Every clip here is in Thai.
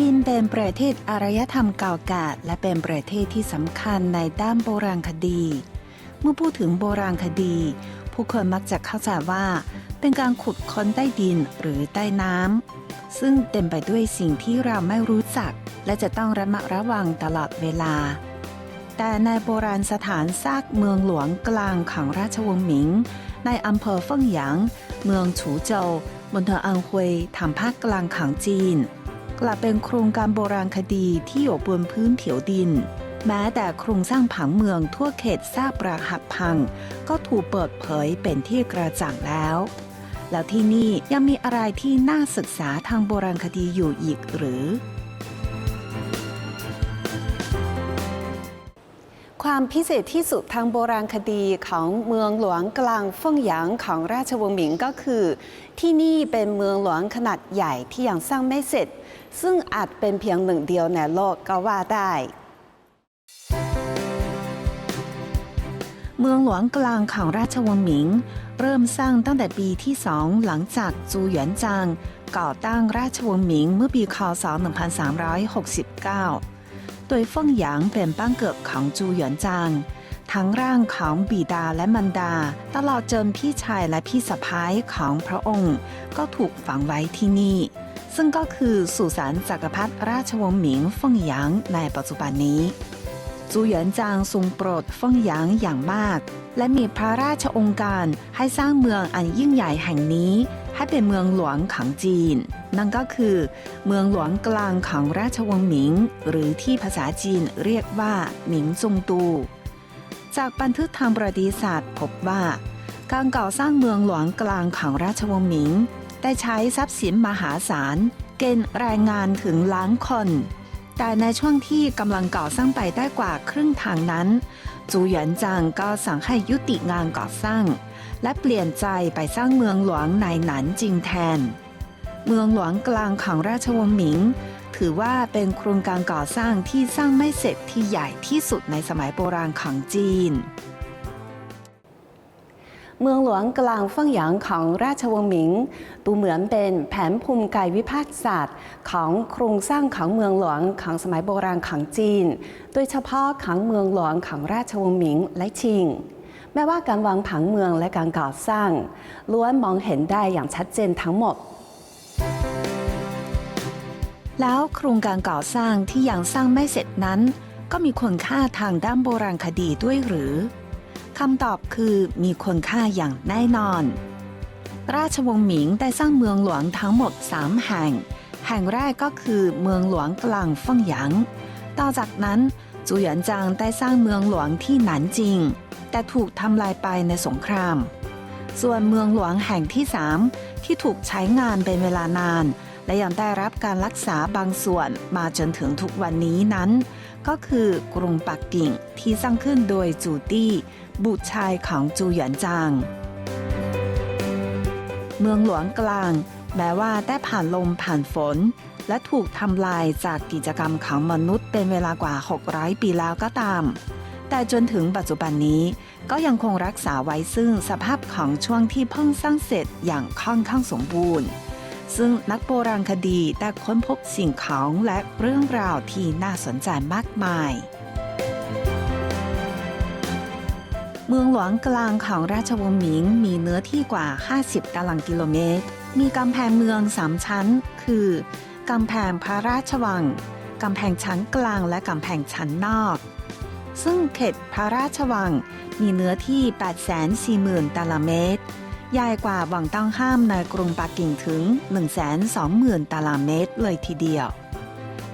จีนเป็นประเทศอารยธรรมเก่าแก่และเป็นประเทศที่สำคัญในด้านโบราณคดี เมื่อพูดถึงโบราณคดี ผู้คนมักจะเข้าใจว่า เป็นการขุดค้นใต้ดินหรือใต้น้ำซึ่งเต็มไปด้วยสิ่งที่เราไม่รู้จัก และจะต้องระมัดระวังตลอดเวลา แต่ในโบราณสถานซากเมืองหลวงกลางของราชวงศ์หมิง ในอำเภอเฟิ่งหยาง เมืองฉูโจวมณฑลอังฮวยทางภาคกลางของจีน กลับเป็นโครงการโบราณคดีที่อยู่บนพื้นผิวดิน แม้แต่โครงสร้างผังเมืองทั่วเขตซากปรักหักพัง ก็ถูกเปิดเผยเป็นที่กระจ่างแล้ว แล้วที่นี่ยังมีอะไรที่น่าศึกษาทางโบราณคดีอยู่อีกหรือ ความพิเศษที่สุดทางโบราณคดีของเมืองหลวงกลางเฟิ่งหยางของราชวงศ์หมิงก็คือ ที่นี่เป็นเมืองหลวงขนาดใหญ่ที่ยังสร้างไม่เสร็จ ซึ่งอาจเป็นเพียงหนึ่งเดียวในโลกก็ว่าได้ เมืองหลวงกลางของราชวงศ์หมิง เริ่มสร้างตั้งแต่ปีที่สองหลังจากจูหยวนจางก่อตั้งราชวงศ์หมิงเมื่อปีคศ 1369 โดยเฟิ่งหยางเป็นบ้านเกิดของจูหยวนจาง ทั้งร่างของบิดาและมันดา ตลอดจนพี่ชายและพี่สะพ้ายของพระองค์ ก็ถูกฝังไว้ที่นี่ ซึ่งก็คือสุสานจักรพรรดิราชวงศ์หมิงเฟิงหยางในปัจจุบันนี้จูหยวนจางทรงโปรดเฟิงหยางอย่างมาก และมีพระราชองค์การให้สร้างเมืองอันยิ่งใหญ่แห่งนี้ ให้เป็นเมืองหลวงของจีน นั่นก็คือ เมืองหลวงกลางของราชวงศ์หมิง หรือที่ภาษาจีนเรียกว่าหมิงจงตู จากบันทึกทางประวัติศาสตร์พบว่า การก่อสร้างเมืองหลวงกลางของราชวงศ์หมิง ได้ใช้ทรัพย์สินมหาศาล เกณฑ์แรงงานถึงล้านคน แต่ในช่วงที่กำลังก่อสร้างไปได้กว่าครึ่งทางนั้นจูหยวนจางก็สั่งให้ยุติงานก่อสร้าง และเปลี่ยนใจไปสร้างเมืองหลวงในหนานจิงแทน เมืองหลวงกลางของราชวงศ์หมิง ถือว่าเป็นโครงการก่อสร้างที่สร้างไม่เสร็จที่ใหญ่ที่สุดในสมัยโบราณของจีน เมืองหลวงกลางเฟิ่งหยางของราชวงศ์หมิง ดูเหมือนเป็นแผนภูมิกายวิภาคศาสตร์ ของโครงสร้างของเมืองหลวงของสมัยโบราณของจีน โดยเฉพาะของเมืองหลวงของราชวงศ์หมิงและชิง แม้ว่าการวางผังเมืองและการก่อสร้าง ล้วนมองเห็นได้อย่างชัดเจนทั้งหมดแล้วโครงการก่อสร้างที่ยังสร้างไม่เสร็จนั้น ก็มีคุณค่าทางด้านโบราณคดีด้วยหรือ คำตอบคือมีคุณค่าอย่างแน่นอน ราชวงศ์หมิงได้สร้างเมืองหลวงทั้งหมด 3 แห่ง แห่งแรกก็คือเมืองหลวงกลางฟ่งหยาง ต่อจากนั้นจูหยวนจางได้สร้างเมืองหลวงที่หนานจิง แต่ถูกทำลายไปในสงคราม ส่วนเมืองหลวงแห่งที่ 3 ที่ถูกใช้งานเป็นเวลานาน และยังได้รับการรักษาบางส่วนมาจนถึงทุกวันนี้นั้น ก็คือกรุงปักกิ่งที่สร้างขึ้นโดยจูตี้บุตรชายของจูหยวนจาง เมืองหลวงกลาง แม้ว่าได้ผ่านลมผ่านฝน และถูกทำลายจากกิจกรรมของมนุษย์เป็นเวลากว่า 600 ปีแล้วก็ตาม แต่จนถึงปัจจุบันนี้ก็ยังคงรักษาไว้ซึ่งสภาพของช่วงที่เพิ่งสร้างเสร็จอย่างค่อนข้างสมบูรณ์ ซึ่งนักโบราณคดีได้ค้นพบสิ่งของและเรื่องราวที่น่าสนใจมากมาย เมืองหลวงกลางของราชวงศ์หมิงมีเนื้อที่กว่า 50 ตารางกิโลเมตร มีกำแพงเมือง3ชั้น คือกำแพงพระราชวัง กำแพงชั้นกลางและกำแพงชั้นนอก ซึ่งเขตพระราชวังมีเนื้อที่ 840,000 ตารางเมตร ใหญ่กว่าวังต้องห้ามในกรุงปักกิ่งถึง 120,000 ตารางเมตรเลยทีเดียว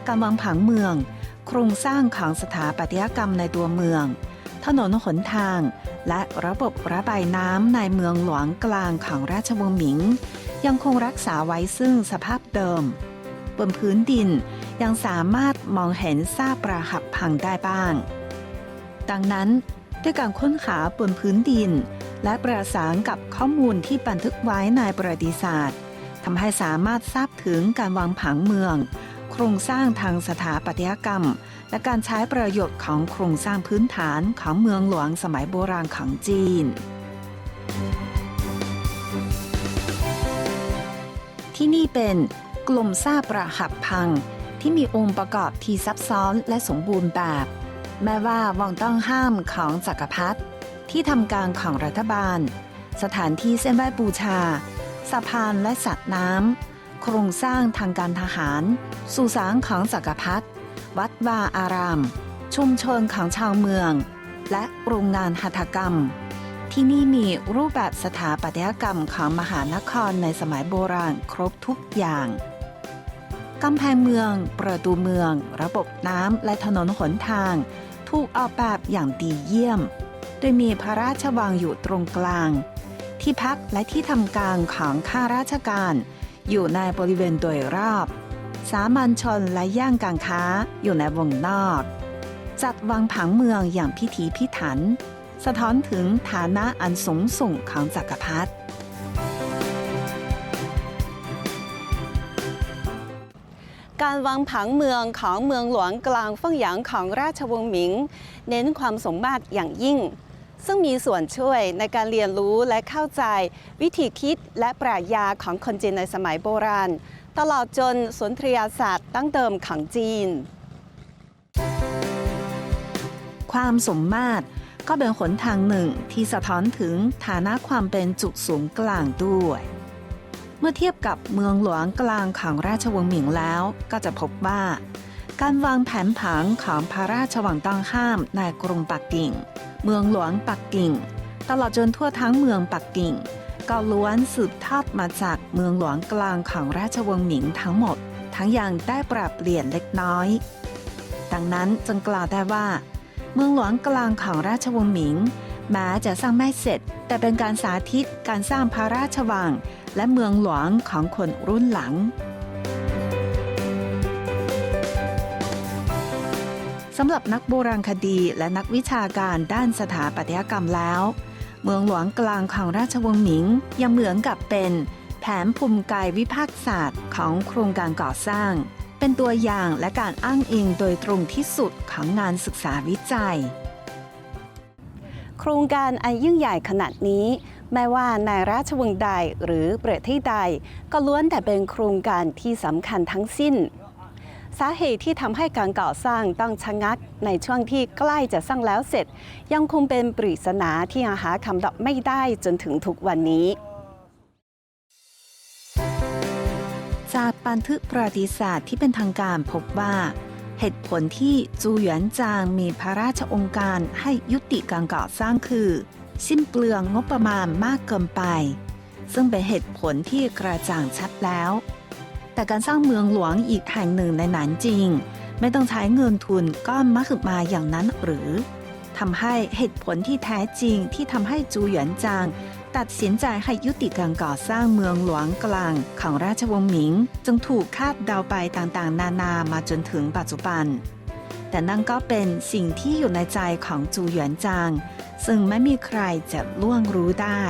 การวางผังเมือง โครงสร้างของสถาปัตยกรรมในตัวเมือง ถนนหนทาง และระบบระบายน้ำในเมืองหลวงกลางของราชวงศ์หมิง ยังคงรักษาไว้ซึ่งสภาพเดิม บนพื้นดินยังสามารถมองเห็นซากปราหักพังได้บ้าง ดังนั้นด้วยการค้นหาบนพื้นดิน และประสานกับข้อมูลที่บันทึกไว้ในประวัติศาสตร์ทำให้สามารถทราบถึงการวางผังเมือง โครงสร้างทางสถาปัตยกรรม และการใช้ประโยชน์ของโครงสร้างพื้นฐานของเมืองหลวงสมัยโบราณของจีน ที่นี่เป็นกลุ่มซาปรักหักพัง ที่มีองค์ประกอบที่ซับซ้อนและสมบูรณ์แบบ แม้ว่าวังต้องห้ามของจักรพรรดิ ที่ทำการของรัฐบาล สถานที่เส้นไหว้บูชา สะพานและสัตว์น้ำ โครงสร้างทางการทหาร สุสานของจักรพรรดิวัดวาอาราม ชุมชนของชาวเมือง และโรงงานหัตถกรรม ที่นี่มีรูปแบบสถาปัตยกรรมของมหานครในสมัยโบราณครบทุกอย่างกำแพงเมือง ประตูเมือง ระบบน้ำและถนนหนทาง ถูกออกแบบอย่างดีเยี่ยม โดยมีพระราชวังอยู่ตรงกลาง ที่พักและที่ทำการของข้าราชการ อยู่ในบริเวณโดยรอบ สามัญชนและย่างการค้าอยู่ในวงนอก จัดวางผังเมืองอย่างพิถีพิถัน สะท้อนถึงฐานะอันสูงส่งของจักรพรรดิการวางผังเมืองของเมืองหลวงกลางเฟิ่งหยางของราชวงศ์หมิง เน้นความสมมาตรอย่างยิ่ง ซึ่งมีส่วนช่วยในการเรียนรู้และเข้าใจ วิธีคิดและปรัชญาของคนจีนในสมัยโบราณ ตลอดจนสุนทรียศาสตร์ตั้งเดิมของจีน ความสมมาตรก็เป็นหนทางหนึ่งที่สะท้อนถึงฐานะความเป็นจุดศูนย์กลางด้วย เมื่อเทียบกับเมืองหลวงกลางของราชวงศ์หมิงแล้ว ก็จะพบว่า การวางแผนผังของพระราชวังต้องห้ามในกรุงปักกิ่ง เมืองหลวงปักกิ่ง ตลอดจนทั่วทั้งเมืองปักกิ่ง ก็ล้วนสืบทอดมาจากเมืองหลวงกลางของราชวงศ์หมิงทั้งหมด ทั้งยังได้ปรับเปลี่ยนเล็กน้อย ดังนั้นจึงกล่าวได้ว่า เมืองหลวงกลางของราชวงศ์หมิงแม้จะสร้างไม่เสร็จ แต่เป็นการสาธิตการสร้างพระราชวัง และเมืองหลวงของคนรุ่นหลัง สำหรับนักโบราณคดีและนักวิชาการด้านสถาปัตยกรรมแล้ว เมืองหลวงกลางของราชวงศ์หมิง ยังเหมือนกับเป็น แผนภูมิกายวิภาคศาสตร์ของโครงการก่อสร้าง เป็นตัวอย่างและการอ้างอิงโดยตรงที่สุดของงานศึกษาวิจัย โครงการอันยิ่งใหญ่ขนาดนี้แม้ว่าในราชวงศ์ใดหรือประเทศใด ก็ล้วนแต่เป็นโครงการที่สำคัญทั้งสิ้น สาเหตุที่ทำให้การก่อสร้างต้องชะงักในช่วงที่ใกล้จะสร้างแล้วเสร็จ ยังคงเป็นปริศนาที่หาคำตอบไม่ได้จนถึงทุกวันนี้ จากบันทึกประวัติศาสตร์ที่เป็นทางการพบว่า เหตุผลที่จูหยวนจางมีพระราชองค์การให้ยุติการก่อสร้างคือ สิ้นเปลืองงบประมาณมากเกินไป ซึ่งเป็นเหตุผลที่กระจ่างชัดแล้ว แต่การสร้างเมืองหลวงอีกแห่งหนึ่งในหนานจริง ไม่ต้องใช้เงินทุนก้อนมหึมาอย่างนั้นหรือทำให้เหตุผลที่แท้จริงที่ทำให้จูหยวนจาง ตัดสินใจให้ยุติการก่อสร้างเมืองหลวงกลางของราชวงศ์หมิง จึงถูกคาดเดาไปต่างๆ นานามาจนถึงปัจจุบัน แต่นั่นก็เป็นสิ่งที่อยู่ในใจของจูหยวนจาง ซึ่งไม่มีใครจะล่วงรู้ได้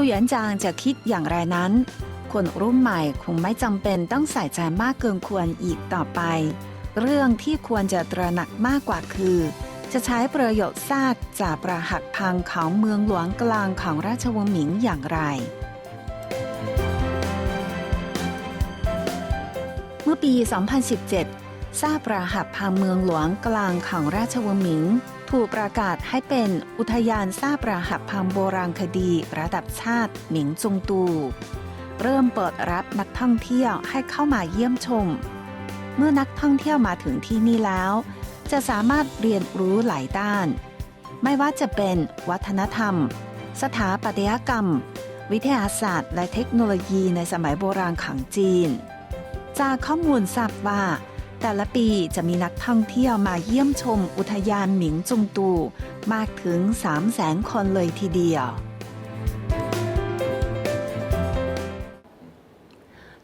จูหยวนจางจะคิดอย่างไรนั้น คนรุ่นใหม่คงไม่จำเป็นต้องใส่ใจมากเกินควรอีกต่อไป เรื่องที่ควรจะตระหนักมากกว่าคือ จะใช้ประโยชน์ซากจากประหักพังของเมืองหลวงกลางของราชวงศ์หมิงอย่างไร เมื่อปี 2017ซากปราหักพังเมืองหลวงกลางของราชวงศ์หมิง ถูกประกาศให้เป็นอุทยานซากปราหักพังโบราณคดีระดับชาติหมิงจงตู เริ่มเปิดรับนักท่องเที่ยวให้เข้ามาเยี่ยมชม เมื่อนักท่องเที่ยวมาถึงที่นี่แล้ว จะสามารถเรียนรู้หลายด้าน ไม่ว่าจะเป็นวัฒนธรรม สถาปัตยกรรม วิทยาศาสตร์ และเทคโนโลยีในสมัยโบราณของจีน จากข้อมูลทราบว่า แต่ละปีจะมีนักท่องเที่ยวมาเยี่ยมชมอุทยานหมิงจุงตู มากถึง 3 0 0แสนคนเลยทีเดียว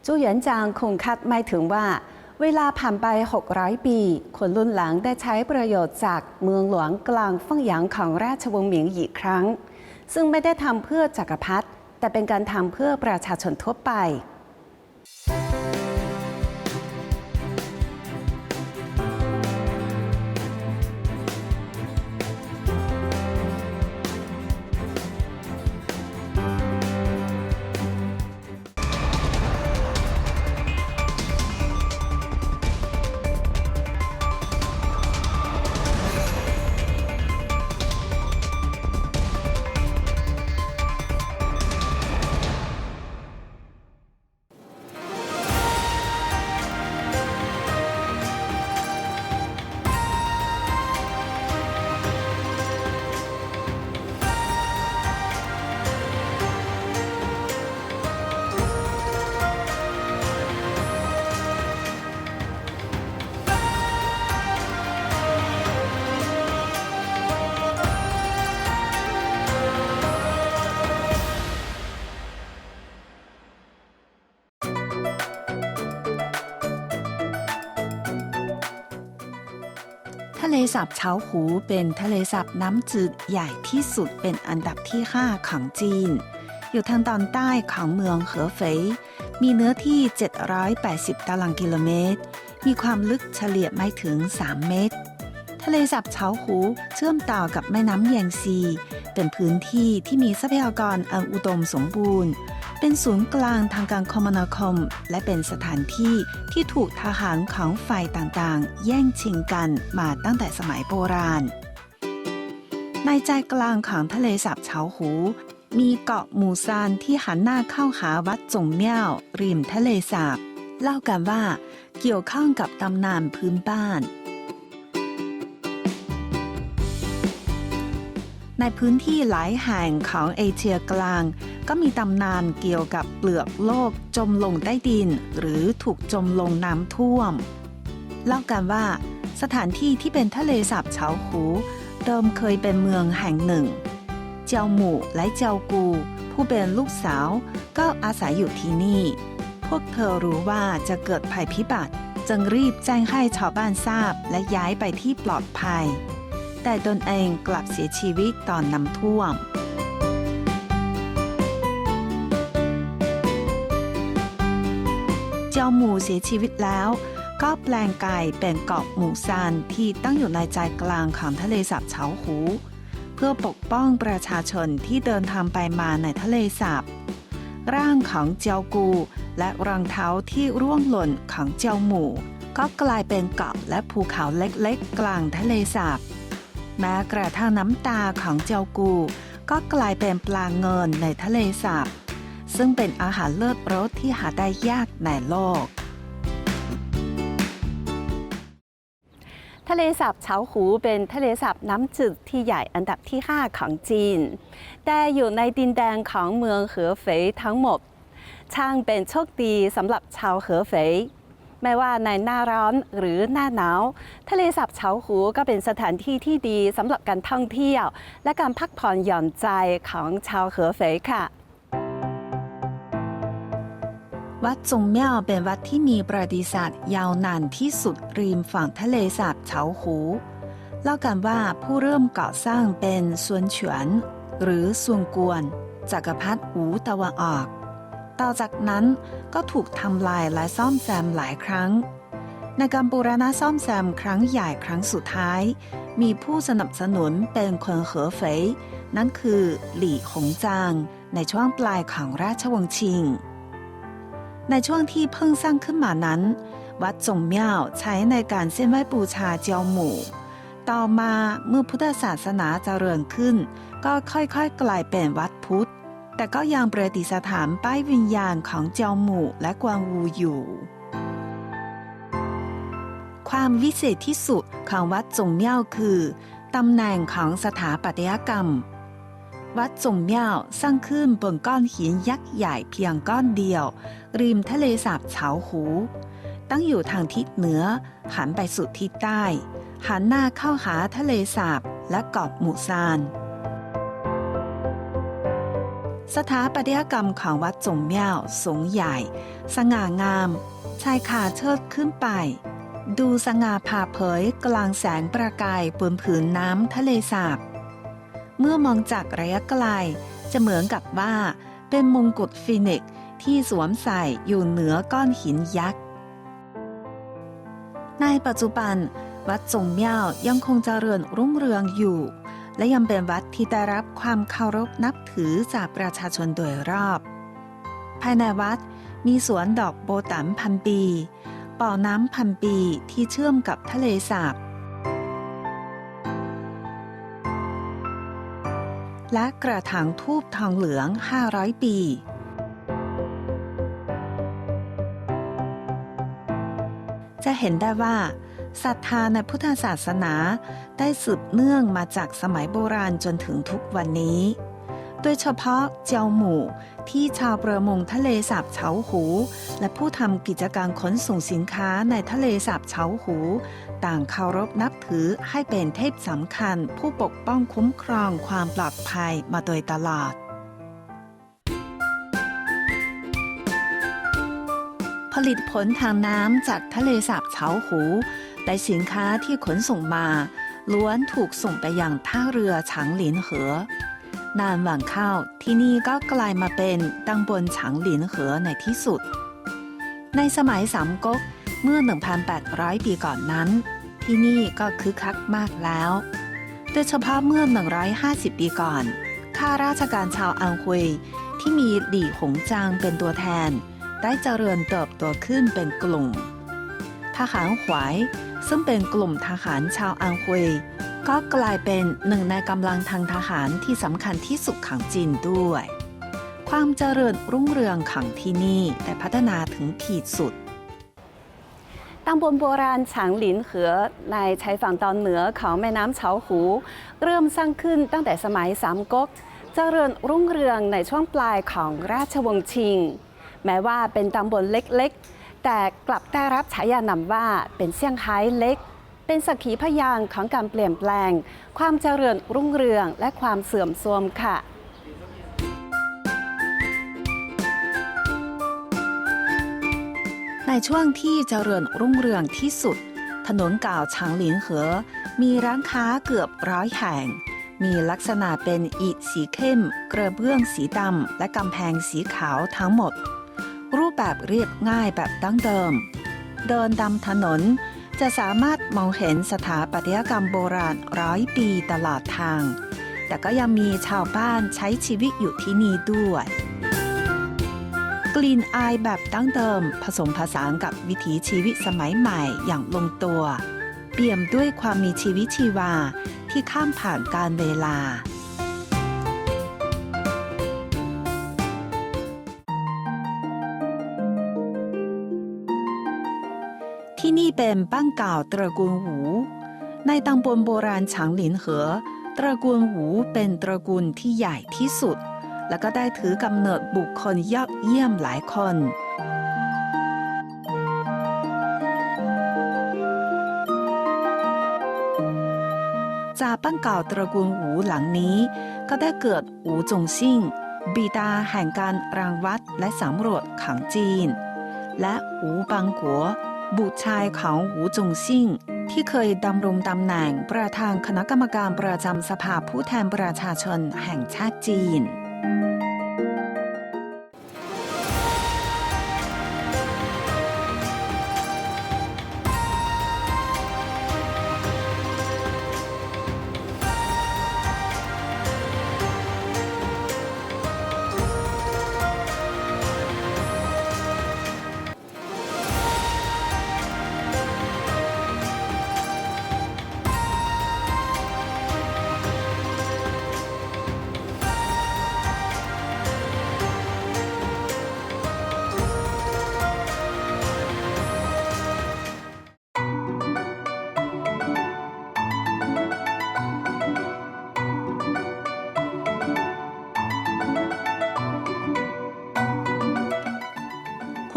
จูหยวนจางคงคาดไม่ถึงว่า เวลาผ่านไป 600 ปี คนรุ่นหลังได้ใช้ประโยชน์จากเมืองหลวงกลางฟ่งหยางของราชวงศ์หมิงอีกครั้ง ซึ่งไม่ได้ทำเพื่อจักรพรรดิแต่เป็นการทำเพื่อประชาชนทั่วไป สาบเฉาหูเป็นทะเลสาบน้ำจืดใหญ่ที่สุดเป็นอันดับที่ 5 ของจีน อยู่ทางตอนใต้ของเมืองเหอเฟยมีเนื้อที่ 780 ตารางกิโลเมตร มีความลึกเฉลี่ยไม่ถึง 3 เมตร ทะเลสาบเฉาหูเชื่อมต่อกับแม่น้ำแยงซี เป็นพื้นที่ที่มีทรัพยากรอันอุดมสมบูรณ์ เป็นศูนย์กลางทางการคมนาคม และเป็นสถานที่ที่ถูกทหารของฝ่ายต่างๆ แย่งชิงกันมาตั้งแต่สมัยโบราณ ในใจกลางของทะเลสาบเฉาหู มีเกาะหมูซานที่หันหน้าเข้าหาวัดจงเมี่ยวริมทะเลสาบ เล่ากันว่าเกี่ยวข้องกับตำนานพื้นบ้าน ในพื้นที่หลายแห่งของเอเชียกลาง ก็มีตำนานเกี่ยวกับเปลือกโลกจมลงใต้ดิน หรือถูกจมลงน้ำท่วม เล่ากันว่า สถานที่ที่เป็นทะเลสาบเฉาหูเดิมเคยเป็นเมืองแห่งหนึ่ง เจ้าหมู่และเจ้ากู ผู้เป็นลูกสาวก็อาศัยอยู่ที่นี่ พวกเธอรู้ว่าจะเกิดภัยพิบัติ จึงรีบแจ้งให้ชาวบ้านทราบและย้ายไปที่ปลอดภัย แต่ตนเองกลับเสียชีวิตตอนน้ำท่วม เจ้าหมูเสียชีวิตแล้ว ก็แปลงกายเป็นเกาะหมูซานที่ตั้งอยู่ในใจกลางของทะเลสาบเฉาหู เพื่อปกป้องประชาชนที่เดินทางไปมาในทะเลสาบร่างของเจ้ากู และรองเท้าที่ร่วงหล่นของเจ้าหมูก็กลายเป็นเกาะและภูเขาเล็กๆ กลางทะเลสาบ แม้กระทั่งน้ำตาของเจ้ากู ก็กลายเป็นปลาเงินในทะเลสาบ ซึ่งเป็นอาหารเลิศรสที่หาได้ยากในโลก ทะเลสาบเฉาหูเป็นทะเลสาบน้ำจืดที่ใหญ่อันดับที่ 5 ของจีน แต่อยู่ในดินแดนของเมืองเหอเฟยทั้งหมด ช่างเป็นโชคดีสำหรับชาวเหอเฟย ไม่ว่าในหน้าร้อนหรือหน้าหนาว ทะเลสาบเฉาหูก็เป็นสถานที่ที่ดีสำหรับการท่องเที่ยว และการพักผ่อนหย่อนใจของชาวเหอเฟยค่ะ วัดจงเมี่ยวเป็นวัดที่มีประวัติศาสตร์ยาวนานที่สุดริมฝั่งทะเลสาบเฉาหูเล่ากันว่าผู้เริ่มก่อสร้างเป็นส่วนเฉวนหรือส่วนกวนจักรพรรดิหูตะวันออก ต่อจากนั้นก็ถูกทำลายและซ่อมแซมหลายครั้ง ในการบูรณะซ่อมแซมครั้งใหญ่ครั้งสุดท้าย มีผู้สนับสนุนเป็นคนเหอเฟยนั่นคือหลี่หงจางในช่วงปลายของราชวงศ์ชิง ในช่วงที่เพิ่งสร้างขึ้นมานั้น วัดจงเมี่ยวใช้ในการเส้นไหว้บูชาเจียวหมู่ต่อมาเมื่อพุทธศาสนาเจริญขึ้น ก็ค่อยๆ กลายเป็นวัดพุทธ แต่ก็ยังประดิษฐานป้ายวิญญาณของเจียวหมู่และกวางวูอยู่ ความวิเศษที่สุดของวัดจงเมี่ยวคือตำแหน่งของสถาปัตยกรรม วัดจงเมี่ยวสร้างขึ้นบนก้อนหินยักษ์ใหญ่เพียงก้อนเดียว ริมทะเลสาบเฉาหู ตั้งอยู่ทางทิศเหนือ หันไปสู่ทิศใต้ หันหน้าเข้าหาทะเลสาบและเกาะหมู่ซาน สถาปัตยกรรมของวัดจงเมี่ยวสูงใหญ่ สง่างาม ชายคาเชิดขึ้นไป ดูสง่าผ่าเผยกลางแสงประกายบนผืนน้ำทะเลสาบ เมื่อมองจากระยะไกลจะเหมือนกับว่าเป็นมงกุฎฟีนิกซ์ที่สวมใส่อยู่เหนือก้อนหินยักษ์ ในปัจจุบัน วัดจงเมี่ยวยังคงเจริญรุ่งเรืองอยู่ และยังเป็นวัดที่ได้รับความเคารพนับถือจากประชาชนโดยรอบ ภายในวัดมีสวนดอกโบตันพันปีป่อน้ำพันปีที่เชื่อมกับทะเลสาบ และกระถางทูบทองเหลือง 500 ปี จะเห็นได้ว่า ศรัทธาในพุทธศาสนาได้สืบเนื่องมาจากสมัยโบราณจนถึงทุกวันนี้ โดยเฉพาะเจ้าหมู่ที่ชาวประมงทะเลสาบเฉาหู และผู้ทำกิจการขนส่งสินค้าในทะเลสาบเฉาหู ต่างเคารพนับถือให้เป็นเทพสำคัญ ผู้ปกป้องคุ้มครองความปลอดภัยมาโดยตลอดผลิตผลทางน้ำจากทะเลสาบเฉาหู และสินค้าที่ขนส่งมาล้วนถูกส่งไปยังท่าเรือฉางหลินเหอนานวันเข้าที่นี่ก็กลายมาเป็นตำบลฉางหลินเหอในที่สุด ในสมัยสามก๊กเมื่อ 1,800 ปีก่อนนั้น ที่นี่ก็คึกคักมากแล้ว โดยเฉพาะเมื่อ 150 ปีก่อน ข้าราชการชาวอังฮุยที่มีหลี่หงจางเป็นตัวแทน ได้เจริญเติบโตขึ้นเป็นกลุ่มทหารหวาย ซึ่งเป็นกลุ่มทหารชาวอังฮุยก็กลายเป็นหนึ่งในกำลังทางทหารที่สำคัญที่สุดของจีนด้วย ความเจริญรุ่งเรืองของที่นี่ได้พัฒนาถึงขีดสุดตำบลโบราณฉางหลินเหอในชายฝั่งตอนเหนือของแม่น้ำเฉาหู เริ่มสร้างขึ้นตั้งแต่สมัยสามก๊กเจริญรุ่งเรืองในช่วงปลายของราชวงศ์ชิง แม้ว่าเป็นตำบลเล็กๆ แต่กลับได้รับฉายานามว่าเป็นเซี่ยงไฮ้เล็ก เป็นสักขีพยานของการเปลี่ยนแปลง ความเจริญรุ่งเรืองและความเสื่อมโทรมค่ะในช่วงที่เจริญรุ่งเรืองที่สุด ถนนเก่าฉางหลินเหอ มีร้านค้าเกือบร้อยแห่ง มีลักษณะเป็นอิฐสีเข้ม กระเบื้องสีดำ และกำแพงสีขาวทั้งหมด รูปแบบเรียบง่ายแบบดั้งเดิม เดินดำถนนจะสามารถมองเห็นสถาปัตยกรรมโบราณร้อยปีตลอดทาง แต่ก็ยังมีชาวบ้านใช้ชีวิตอยู่ที่นี่ด้วย กลิ่นอายแบบดั้งเดิม ผสมผสานกับวิถีชีวิตสมัยใหม่อย่างลงตัว เปี่ยมด้วยความมีชีวิตชีวาที่ข้ามผ่านการเวลา ที่นี่เป็นบ้านเก่าตระกูลหู ในตำบลโบราณฉางหลินเหอ ตระกูลหูเป็นตระกูลที่ใหญ่ที่สุด แล้วก็ได้ถือกำเนิดบุคคลยอดเยี่ยมหลายคน จากบ้านเก่าตระกูลหูหลังนี้ ก็ได้เกิดหูจงซิ่ง บิดาแห่งการรังวัดและสำรวจของจีน และหูบังกัว บุตรชายของหูจงซิ่ง ที่เคยดำรงตำแหน่งประธานคณะกรรมการประจำสภาผู้แทนประชาชนแห่งชาติจีน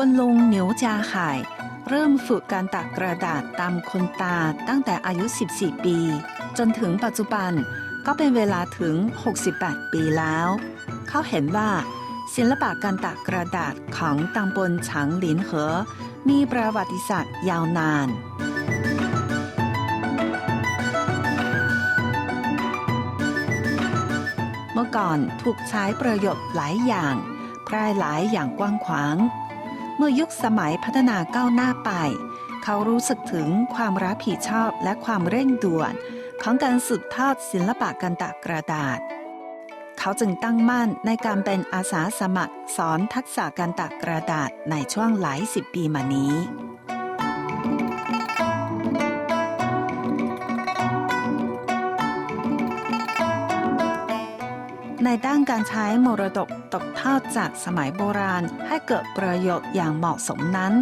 คุณลุงเหนียวจาไข่เริ่มฝึกการตักกระดาษตามคนตาตั้งแต่อายุ 14 ปี จนถึงปัจจุบันก็เป็นเวลาถึง 68 ปีแล้ว เขาเห็นว่าศิลปะการตักกระดาษของตังบนฉางหลินเหอ มีประวัติศาสตร์ยาวนาน เมื่อก่อนถูกใช้ประโยชน์หลายอย่างแพร่หลายอย่างกว้างขวาง เมื่อยุคสมัยพัฒนาก้าวหน้าไป เขารู้สึกถึงความรับผิดชอบและความเร่งด่วน ของการสืบทอดศิลปะการตักกระดาษ เขาจึงตั้งมั่นในการเป็นอาสาสมัครสอนทักษะการตักกระดาษในช่วงหลายสิบปีมานี้ ในด้านการใช้มรดกตกทอดจากสมัยโบราณให้เกิดประโยชน์อย่างเหมาะสมนั้น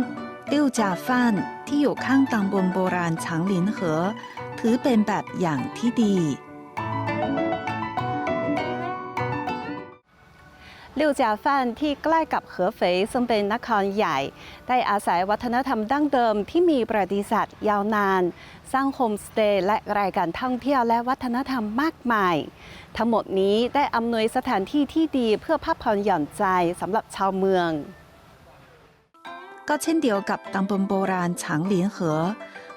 ติ้วจาฟ้านที่อยู่ข้างตำบลโบราณฉางหลินเหอ ถือเป็นแบบอย่างที่ดี ลิวจาฟานที่ใกล้กับเหอเฟยซึ่งเป็นนครใหญ่ ได้อาศัยวัฒนธรรมดั้งเดิมที่มีประวัติศาสตร์ยาวนาน สร้างโฮมสเตย์และรายการท่องเที่ยวและวัฒนธรรมมากมาย ทั้งหมดนี้ได้อำนวยสถานที่ที่ดีเพื่อพักผ่อนหย่อนใจสำหรับชาวเมือง ก็เช่นเดียวกับตำบลโบราณฉางหลินเหอ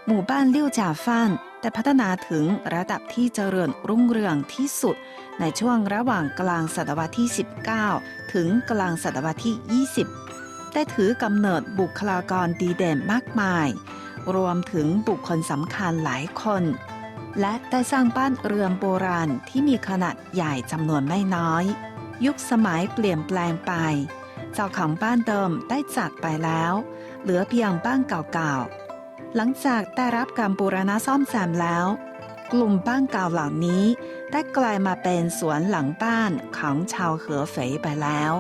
หมู่บ้านเลิ่วจ่าฟ้าน แต่พัฒนาถึงระดับที่เจริญรุ่งเรืองที่สุด ในช่วงระหว่างกลางศตวรรษที่ 19 ถึงกลางศตวรรษที่ 20 ได้ถือกำเนิดบุคลากรดีเด่นมากมาย รวมถึงบุคคลสำคัญหลายคน และได้สร้างบ้านเรือนโบราณที่มีขนาดใหญ่จำนวนไม่น้อย ยุคสมัยเปลี่ยนแปลงไป เจ้าของบ้านเดิมได้จากไปแล้ว เหลือเพียงบ้านเก่าๆหลังจากได้รับการบูรณะซ่อมแซมแล้ว กลุ่มบ้านเก่าเหล่านี้ ได้กลายมาเป็นสวนหลังบ้านของชาวเหอเฟยไปแล้ว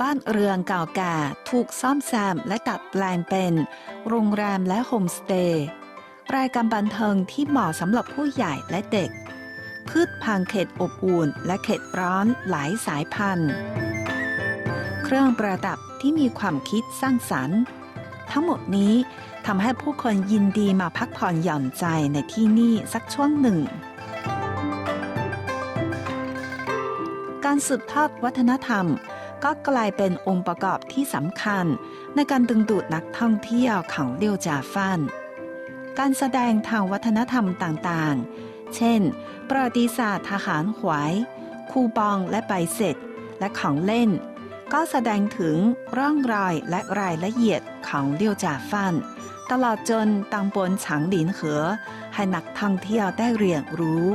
บ้านเรือนเก่าแก่ถูกซ่อมแซมและดัดแปลงเป็น โรงแรมและโฮมสเตย์รายการบันเทิงที่เหมาะสำหรับผู้ใหญ่และเด็ก พืชพันธุ์เขตอบอุ่นและเขตร้อนหลายสายพันธุ์ รื่องประดับที่มีความคิดสร้างสรรค์ ทั้งหมดนี้ทำให้ผู้คนยินดีมาพักผ่อนหย่อนใจในที่นี่สักช่วงหนึ่ง การสืบทอดวัฒนธรรม ก็กลายเป็นองค์ประกอบที่สำคัญ ในการดึงดูดนักท่องเที่ยวของเลียวจาฟัน การแสดงทางวัฒนธรรมต่างๆ เช่น ประวัติศาสตร์ทหารหวายคูบองและใบเสร็จ และของเล่น ก็แสดงถึงร่องรอยและรายละเอียดของเลียวจ่าฟันตลอดจนตังบนฉางหลินเหอให้นักท่องเที่ยวได้เรียนรู้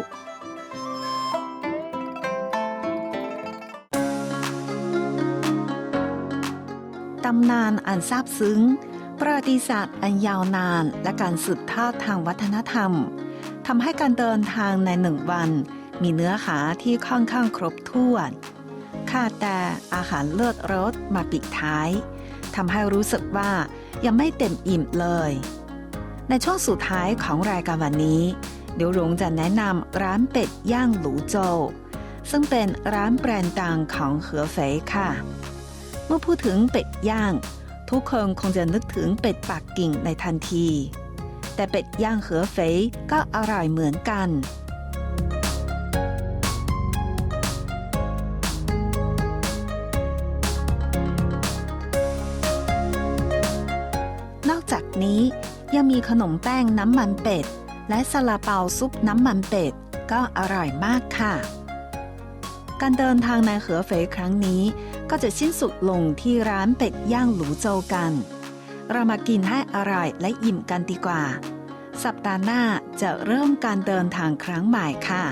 ตำนานอันซาบซึ้ง ประวัติศาสตร์อันยาวนานและการสืบทอดทางวัฒนธรรมทำให้การเดินทางในหนึ่งวัน มีเนื้อหาที่ค่อนข้างครบถ้วน ขาแต่อาหารเลิศรสมาปิดท้ายทำให้รู้สึกว่ายังไม่เต็มอิ่มเลย ในช่วงสุดท้ายของรายการวันนี้ เดี๋ยวหลงจะแนะนำร้านเป็ดย่างหลูโจวซึ่งเป็นร้านแบรนด์ดังของเหอเฟยค่ะ เมื่อพูดถึงเป็ดย่าง ทุกคนคงจะนึกถึงเป็ดปักกิ่งในทันที แต่เป็ดย่างเหอเฟยก็อร่อยเหมือนกันน ยังมีขนมแป้งน้ำมันเป็ด และซาลาเปาซุปน้ำมันเป็ด ก็อร่อยมากค่ะ การเดินทางในเหอเฟยครั้งนี้ก็จะสิ้นสุดลงที่ร้านเป็ดย่างหลูโจวกัน เรามากินให้อร่อยและอิ่มกันดีกว่า สัปดาห์หน้าจะเริ่มการเดินทางครั้งใหม่ค่ะ